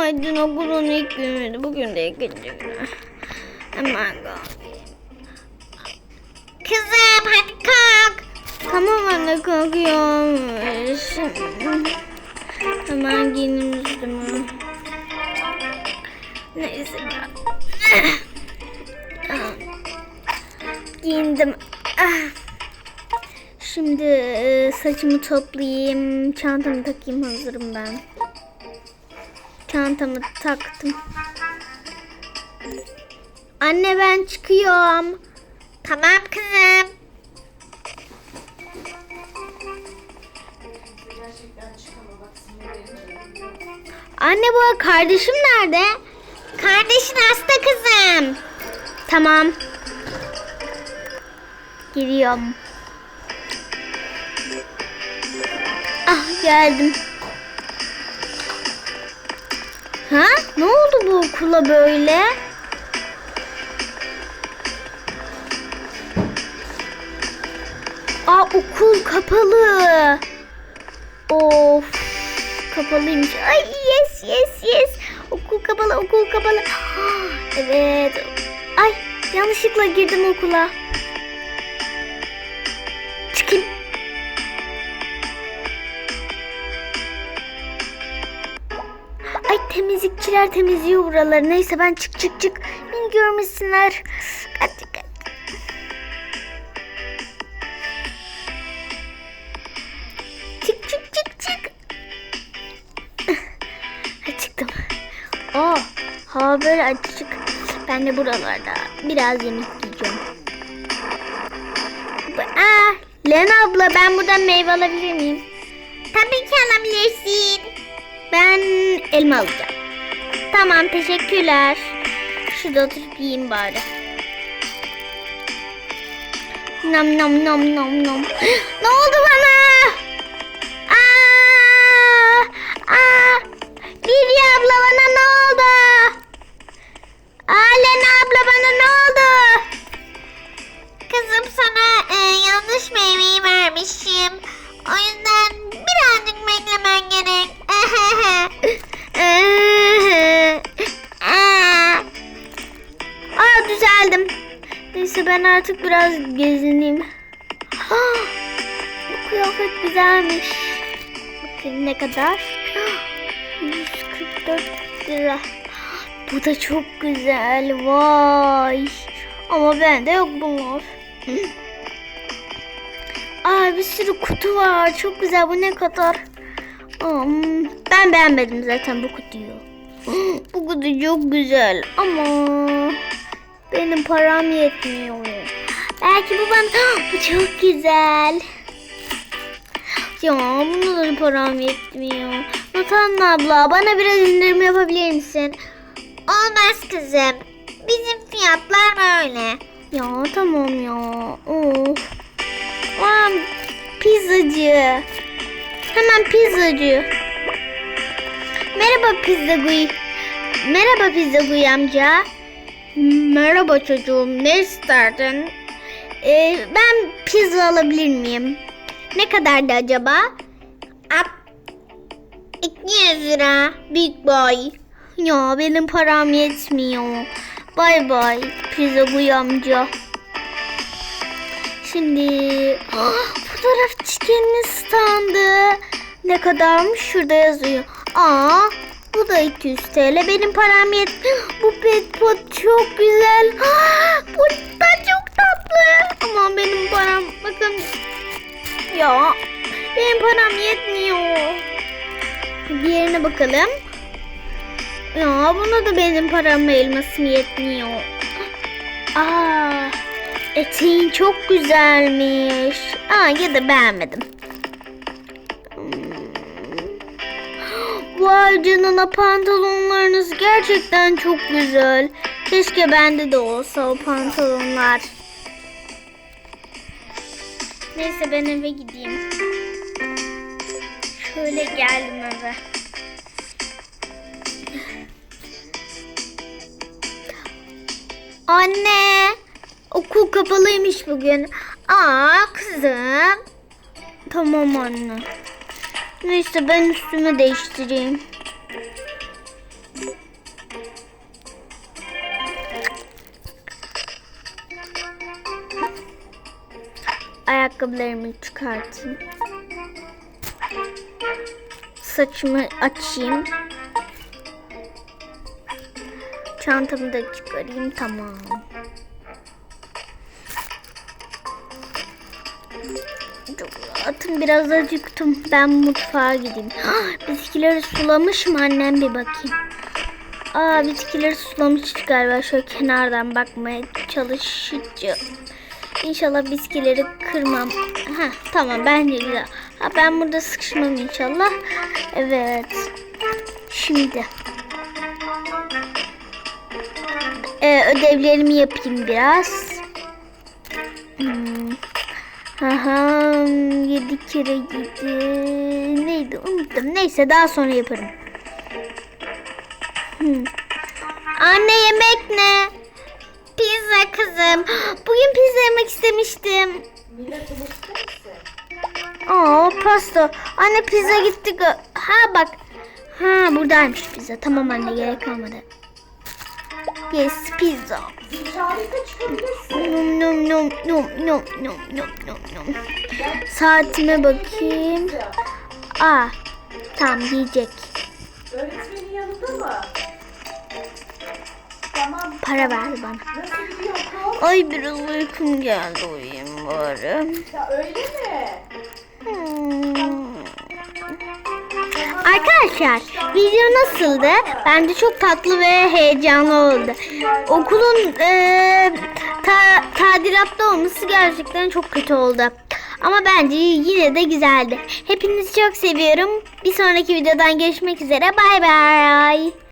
Ay dün okulun ilk günüydü. Bugün de ikinci günü. Hemen kalkayım. Kızım hadi kalk. Tamam anne kalkıyorum. Hemen giyinim üstümü. Neyse ben. Giyindim. Şimdi e, saçımı toplayayım. Çantamı takayım hazırım ben. Çantamı taktım. Anne ben çıkıyorum. Tamam kızım. Anne bu kardeşim nerede? Kardeşin hasta kızım. Tamam. Giriyorum. Ah geldim. Ha? Ne oldu bu okula böyle? Aa okul kapalı. Of. Kapalıymış. Ay yes yes yes. Okul kapalı okul kapalı. Evet. Ay yanlışlıkla girdim okula. Temizlikçiler temizliyor buraları. Neyse ben çık çık çık. Beni görmesinler. Hadi hadi. Çık çık çık çık. Çıktım. Aa, hava böyle açık. Ben de buralarda biraz yemek yiyeceğim. Aa, Lena abla ben buradan meyve alabilir miyim? Tabii ki alabilirsin. Ben elma alacağım. Tamam teşekkürler. Şurada oturup yiyeyim bari. Nam nam nam nam nam. ne oldu bana? Artık biraz gezineyim. Ah, Bu kıyafet güzelmiş. Bakayım ne kadar? 144 lira. Bu da çok güzel. Vay. Ama bende yok bunlar. Aa bir sürü kutu var. Çok güzel. Bu ne kadar? Hmm, ben beğenmedim zaten bu kutuyu. Bu kutu çok güzel ama benim param yetmiyor. Belki bu bana... Bu çok güzel. Ya buna da param yetmiyor. Natan abla bana biraz indirim yapabilir misin? Olmaz kızım. Bizim fiyatlar böyle. Ya tamam ya. Of. Aa, pizzacı. Hemen pizzacı. Merhaba pizzaguy. Merhaba pizzaguy amca. Merhaba çocuğum. Ne isterdin? Ee, ben pizza alabilir miyim? Ne kadardı acaba? Ap 200 lira. Big boy. Ya benim param yetmiyor. Bay bay pizza amca. Şimdi ah, fotoğraf çekenin standı. Ne kadarmış şurada yazıyor. Aa bu da 200 TL. Benim param yet. Bu pet pot çok güzel. Bu da çok tatlı. Ama benim param bakın. Ya benim param yetmiyor. Diğerine bakalım. Ya buna da benim param elmasım yetmiyor. Aa, eteğin çok güzelmiş. Aa ya da beğenmedim. Vay canına pantolonlarınız gerçekten çok güzel. Keşke bende de olsa o pantolonlar. Neyse ben eve gideyim. Şöyle geldim eve. Anne, okul kapalıymış bugün. Aa kızım. Tamam anne. Neyse ben üstümü değiştireyim. Ayakkabılarımı çıkartayım. Saçımı açayım. Çantamı da çıkarayım tamam. Rahatım. Biraz acıktım. Ben mutfağa gideyim. Ah, Bitkileri sulamış mı annem bir bakayım. Aa bitkileri sulamış galiba. Şöyle kenardan bakmaya çalışacağım. İnşallah bitkileri kırmam. Ha tamam bence güzel. Ha ben burada sıkışmam inşallah. Evet. Şimdi. Ee, ödevlerimi yapayım biraz. Aha, yedi kere yedi. Neydi unuttum. Neyse daha sonra yaparım. Hmm. Anne yemek ne? Pizza kızım. Bugün pizza yemek istemiştim. Aa pasta. Anne pizza gitti. Ha bak. Ha buradaymış pizza. Tamam anne gerek kalmadı. Yes pizza. Zilşarete çıkabilirsin. Nom nom nom nom nom nom nom nom nom. Saatime bakayım. Aa tamam yiyecek. Öğretmenin yanında mı? Tamam. Para ver bana. Nasıl gidiyor okul? Ay biraz uykum geldi uyuyayım bari. Ya öyle mi? Hmm. Arkadaşlar video nasıldı? Bence çok tatlı ve heyecanlı oldu. Okulun e, ta, tadilatta olması gerçekten çok kötü oldu. Ama bence yine de güzeldi. Hepinizi çok seviyorum. Bir sonraki videodan görüşmek üzere. Bay bay.